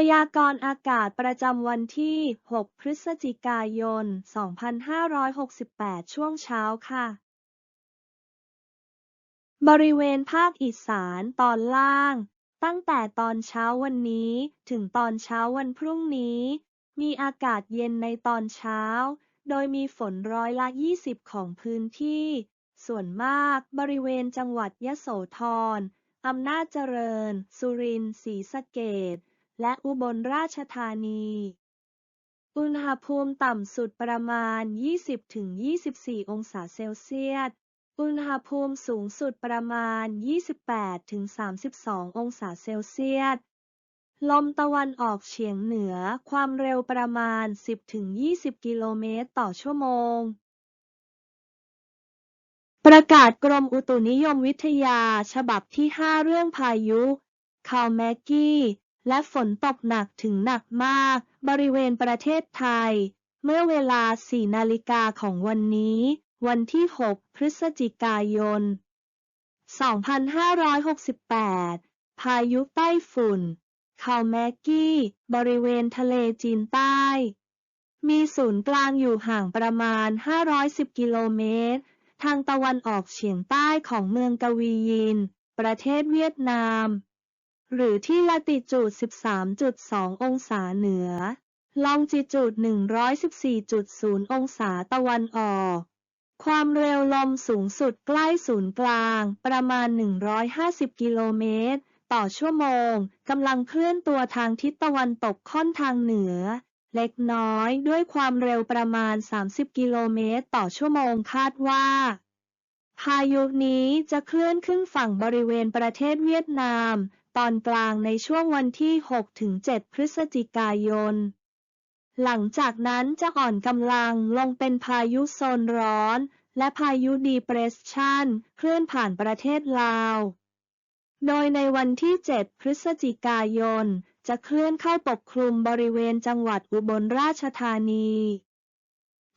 พยากรณ์อากาศประจำวันที่ 6 พฤศจิกายน 2568 ช่วงเช้าค่ะ บริเวณภาคอีสานตอนล่าง ตั้งแต่ตอนเช้าวันนี้ ถึงตอนเช้าวันพรุ่งนี้ มีอากาศเย็นในตอนเช้า โดยมีฝนร้อยละ 20 ของพื้นที่ ส่วนมากบริเวณจังหวัดยโสธร อำนาจเจริญ สุรินทร์ ศรีสะเกษ และอุบลราชธานี อุณหภูมิต่ำสุดประมาณ 20-24 องศาเซลเซียส อุณหภูมิสูงสุดประมาณ 28-32 องศาเซลเซียส ลมตะวันออกเฉียงเหนือความเร็วประมาณ 10-20 กิโลเมตรต่อชั่วโมงประกาศกรมอุตุนิยมวิทยา ฉบับที่ 5 เรื่องพายุ คาลแมกกี้ และฝนตกหนักถึงหนักมาก บริเวณประเทศไทย เมื่อเวลา 4 นาฬิกาของวันนี้ วันที่ 6 พฤศจิกายน 2568 พายุใต้ฝุ่น คาลแมกกี้ บริเวณทะเลจีนใต้ มีศูนย์กลางอยู่ห่างประมาณ 510 กิโลเมตร ทางตะวันออกเฉียงใต้ของเมืองกวียิน ประเทศเวียดนาม หรือที่ละติจูด 13.2 องศาเหนือ ลองจิจูด 114.0 องศาตะวันออก ความเร็วลมสูงสุดใกล้ศูนย์กลาง ประมาณ 150 กิโลเมตร ต่อชั่วโมง กำลังเคลื่อนตัวทางทิศตะวันตกค่อนทางเหนือ เล็กน้อยด้วยความเร็วประมาณ 30 กิโลเมตร ต่อชั่วโมงคาดว่าพายุนี้จะเคลื่อนขึ้นฝั่งบริเวณประเทศเวียดนาม ตอนกลางในช่วงวันที่ 6-7 พฤศจิกายน หลังจากนั้นจะอ่อนกำลังลงเป็นพายุโซนร้อน และพายุดีเปรสชันเคลื่อนผ่านประเทศลาว โดยในวันที่ 7 พฤศจิกายน จะเคลื่อนเข้าปกคลุมบริเวณจังหวัดอุบลราชธานี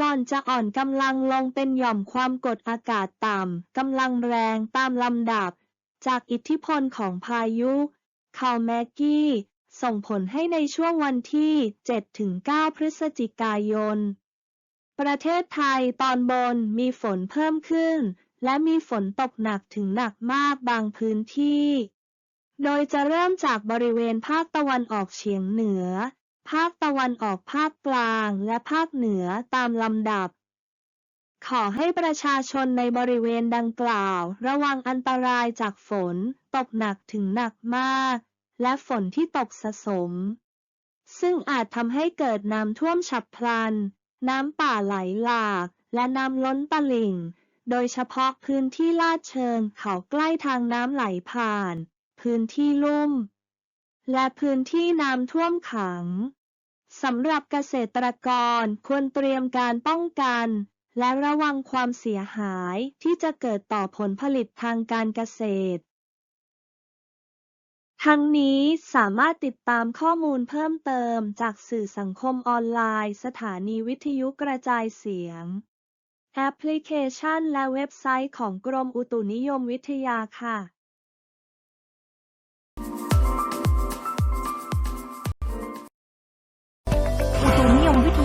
ก่อนจะอ่อนกำลังลงเป็นหย่อมความกดอากาศต่ำกำลังแรงตามลำดับ จากอิทธิพลของพายุคาลแมกกี้ ส่งผลให้ในช่วงวันที่ 7-9 พฤศจิกายน ประเทศไทยตอนบนมีฝนเพิ่มขึ้น และมีฝนตกหนักถึงหนักมากบางพื้นที่ โดยจะเริ่มจากบริเวณภาคตะวันออกเฉียงเหนือ ภาคตะวันออกภาคกลางและภาคเหนือตามลำดับ ขอให้ประชาชนในบริเวณดังกล่าว ระวังอันตรายจากฝน ตกหนักถึงหนักมาก และฝนที่ตกสะสม ซึ่งอาจทำให้เกิดน้ำท่วมฉับพลัน น้ำป่าไหลหลาก และน้ำล้นตลิ่ง โดยเฉพาะพื้นที่ลาดเชิงเขาใกล้ทางน้ำไหลผ่าน พื้นที่ลุ่ม และพื้นที่น้ำท่วมขังสำหรับเกษตรกรควรเตรียมการป้องกัน และระวังความเสียหายที่จะเกิดต่อผลผลิตทางการเกษตร ทั้งนี้สามารถติดตามข้อมูลเพิ่มเติมจากสื่อสังคมออนไลน์ สถานีวิทยุกระจายเสียง แอปพลิเคชันและเว็บไซต์ของกรมอุตุนิยมวิทยาค่ะ